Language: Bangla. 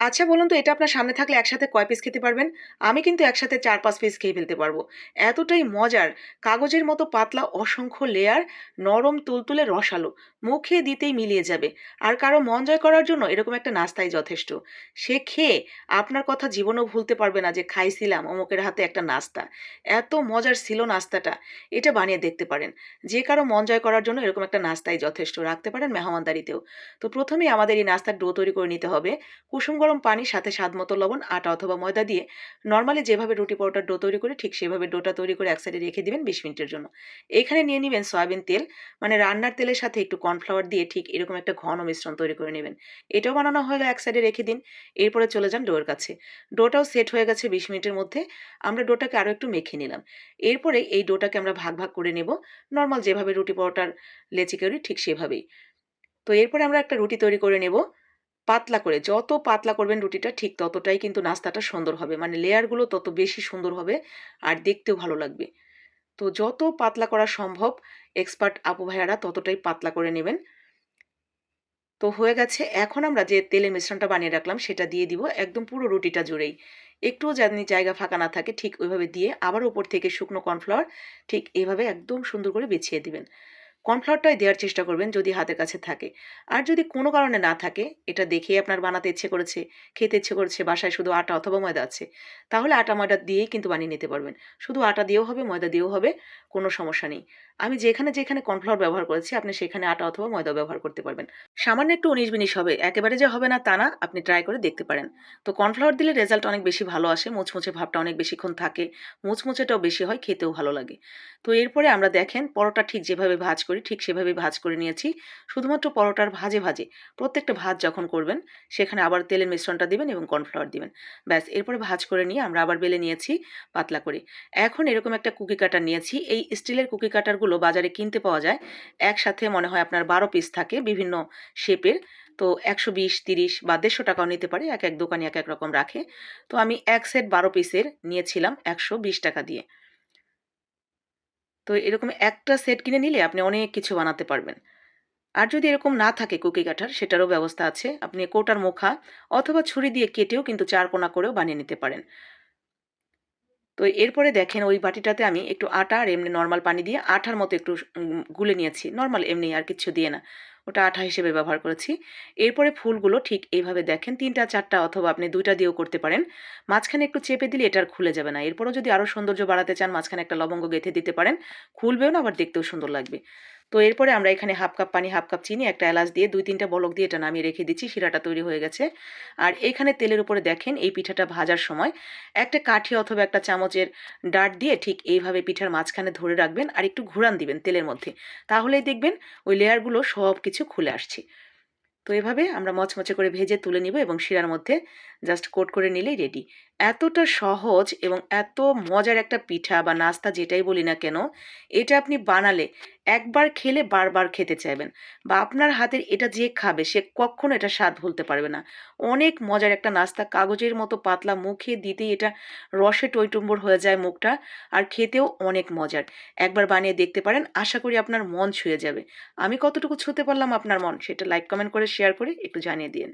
আচ্ছা বলুন তো এটা আপনার সামনে থাকলে একসাথে কয় পিস খেতে পারবেন? আমি কিন্তু একসাথে ৪-৫ পিস খেয়ে ফেলতে পারব। এতটাই মজার, কাগজের মতো পাতলা অসংখ্য লেয়ার, নরম তুলতুলে রসালো। মুখে দিতেই মিলিয়ে যাবে। আর কারও মন জয় করার জন্য এরকম একটা নাস্তাই যথেষ্ট। সে খেয়ে আপনার কথা জীবনেও ভুলতে পারবে না যে খাইছিলাম অমুকের হাতে একটা নাস্তা। এত মজার ছিল নাস্তাটা, এটা বানিয়ে দেখতে পারেন। যে কারও মন জয় করার জন্য এরকম একটা নাস্তাই যথেষ্ট। রাখতে পারেন মেহমানদারিতেও। তো প্রথমেই আমাদের এই নাস্তার ডো তৈরি করে নিতে হবে। কুসুম গরম পানির সাথে স্বাদ মতো লবণ, আটা অথবা ময়দা দিয়ে নর্মালি যেভাবে রুটি পরোটার ডো তৈরি করি ঠিক সেভাবে ডোটা তৈরি করে এক সাইডে রেখে দিবেন ২০ মিনিটের জন্য। এখানে নিয়ে নিবেন সয়াবিন তেল, মানে রান্নার তেলের সাথে একটু কর্নফ্লাওয়ার দিয়ে ঠিক এরকম একটা ঘন মিশ্রণ তৈরি করে নেবেন। এটাও বানানো হয়ে এক সাইডে রেখে দিন। এরপরে চলে যান ডোর কাছে। ডোটাও সেট হয়ে গেছে ২০ মিনিটের মধ্যে। আমরা ডোটাকে আরও একটু মেখে নিলাম। এরপরে এই ডোটাকে আমরা ভাগ, ভাগ করে নেব। নর্মাল যেভাবে রুটি পরোটার লেচি করি ঠিক সেভাবেই। তো এরপরে আমরা একটা রুটি তৈরি করে নেব। পাতলা করে, যত পাতলা করবেন রুটিটা ঠিক ততটাই কিন্তু নাস্তাটা সুন্দর হবে। মানে লেয়ারগুলো তত বেশি সুন্দর হবে আর দেখতেও ভালো লাগবে। তো যত পাতলা করা সম্ভব এক্সপার্ট আপু ভাইয়ারা ততটাই পাতলা করে নেবেন। তো হয়ে গেছে, এখন আমরা যে তেলের মিশ্রণটা বানিয়ে রাখলাম সেটা দিয়ে দিব একদম পুরো রুটিটা জুড়েই। একটুও যেন জায়গা ফাঁকা না থাকে, ঠিক ওইভাবে দিয়ে আবার উপর থেকে শুকনো কর্নফ্লাওয়ার ঠিক এভাবে একদম সুন্দর করে বিছিয়ে দিবেন। কর্নফ্লাওয়ারটাই দেওয়ার চেষ্টা করবেন যদি হাতের কাছে থাকে। আর যদি কোনো কারণে না থাকে, এটা দেখেই আপনার বানাতে ইচ্ছে করেছে, খেতে ইচ্ছে করেছে, বাসায় শুধু আটা অথবা ময়দা আছে, তাহলে আটা ময়দা দিয়েই কিন্তু বানিয়ে নিতে পারবেন। শুধু আটা দিয়েও হবে, ময়দা দিয়েও হবে, কোনো সমস্যা নেই। আমি যেখানে যেখানে কর্নফ্লাওয়ার ব্যবহার করেছি, আপনি সেখানে আটা অথবা ময়দা ব্যবহার করতে পারবেন। সামান্য একটু উনিশ বিনিশ হবে, একেবারে যে হবে না তা না, আপনি ট্রাই করে দেখতে পারেন। তো কর্নফ্লাওয়ার দিলে রেজাল্ট অনেক বেশি ভালো আসে মুচমুচে ভাবটা অনেক বেশিক্ষণ থাকে মুচমুচেটাও বেশি হয়, খেতেও ভালো লাগে। তো এরপরে আমরা দেখেন, পরোটা ঠিক যেভাবে ভাজ করি ঠিক সেভাবে ভাজ করে নিয়েছি। শুধুমাত্র পরোটার ভাজে ভাজে প্রত্যেকটা ভাজ যখন করবেন, সেখানে আবার তেলের মিশ্রণটা দিবেন এবং কর্নফ্লাওয়ার দিবেন। ব্যাস, এরপরে ভাজ করে নিয়ে আমরা আবার বেলে নিয়েছি পাতলা করে। এখন এরকম একটা কুকি কাটার নিয়েছি। এই স্টিলের কুকি কাটারগুলো বাজারে কিনতে পাওয়া যায়। একসাথে মনে হয় আপনার বারো পিস থাকে বিভিন্ন শেপের। তো একশো বিশ, তিরিশ বা দেড়শো টাকাও নিতে পারে। এক এক দোকানে এক এক রকম রাখে। তো আমি এক সেট বারো পিসের নিয়েছিলাম একশো বিশ টাকা দিয়ে। তো এরকম একটা সেট কিনে নিলে আপনি অনেক কিছু বানাতে পারবেন। আর যদি এরকম না থাকে কুকি কাঠার সেটারও ব্যবস্থা আছে। আপনি কোটার মুখা অথবা ছুরি দিয়ে কেটেও কিন্তু চার কোনা করেও বানিয়ে নিতে পারেন। তো এরপরে দেখেন ওই বাটিটাতে আমি একটু আটা আর এমনি নর্মাল পানি দিয়ে আঠার মতো একটু গুলে নিয়েছি। নর্মাল এমনি আর কিছু দিয়ে না। ওটা আঠা হিসেবে ব্যবহার করেছি। এরপরে ফুলগুলো ঠিক এইভাবে দেখেন, তিনটা, চারটা অথবা আপনি দুইটা দিয়েও করতে পারেন। মাঝখানে একটু চেপে দিলে এটার খুলে যাবে না। এরপরও যদি আরও সৌন্দর্য বাড়াতে চান, মাঝখানে একটা লবঙ্গ গেঁথে দিতে পারেন। খুলবেও না, আবার দেখতেও সুন্দর লাগবে। তো এরপরে আমরা এখানে হাফ কাপ পানি, হাফ কাপ চিনি, একটা এলাচ দিয়ে দুই, তিনটা বলক দিয়ে এটা নামিয়ে রেখে দিচ্ছি, শিরাটা তৈরি হয়ে গেছে। আর এখানে তেলের উপরে দেখেন এই পিঠাটা ভাজার সময়। একটা কাঠি অথবা একটা চামচের ডাট দিয়ে ঠিক এইভাবে পিঠার মাঝখানে ধরে রাখবেন আর একটু ঘুরান দিবেন তেলের মধ্যে। তাহলেই দেখবেন ওই লেয়ারগুলো সব কিছু খুলে আসছে। তো এভাবে আমরা মচমচে করে ভেজে তুলে নিব এবং শিরার মধ্যে জাস্ট কোট করে নিলেই রেডি এতটা সহজ এবং এত মজার একটা পিঠা বা নাস্তা যেটাই বলি না কেন, এটা আপনি বানালে একবার খেলে বারবার খেতে চাইবেন বা আপনার হাতের এটা যে খাবে সে কখনো এটা স্বাদ ভুলতে পারবে না। অনেক মজার একটা নাস্তা, কাগজের মতো পাতলা মুখে দিতেই এটা রসে টইটুম্বর হয়ে যায় মুখটা আর খেতেও অনেক মজার। একবার বানিয়ে দেখতে পারেন, আশা করি আপনার মন ছুঁয়ে যাবে। আমি কতটুকু ছুঁতে পারলাম আপনার মন, সেটা লাইক কমেন্ট করে শেয়ার করে একটু জানিয়ে দিন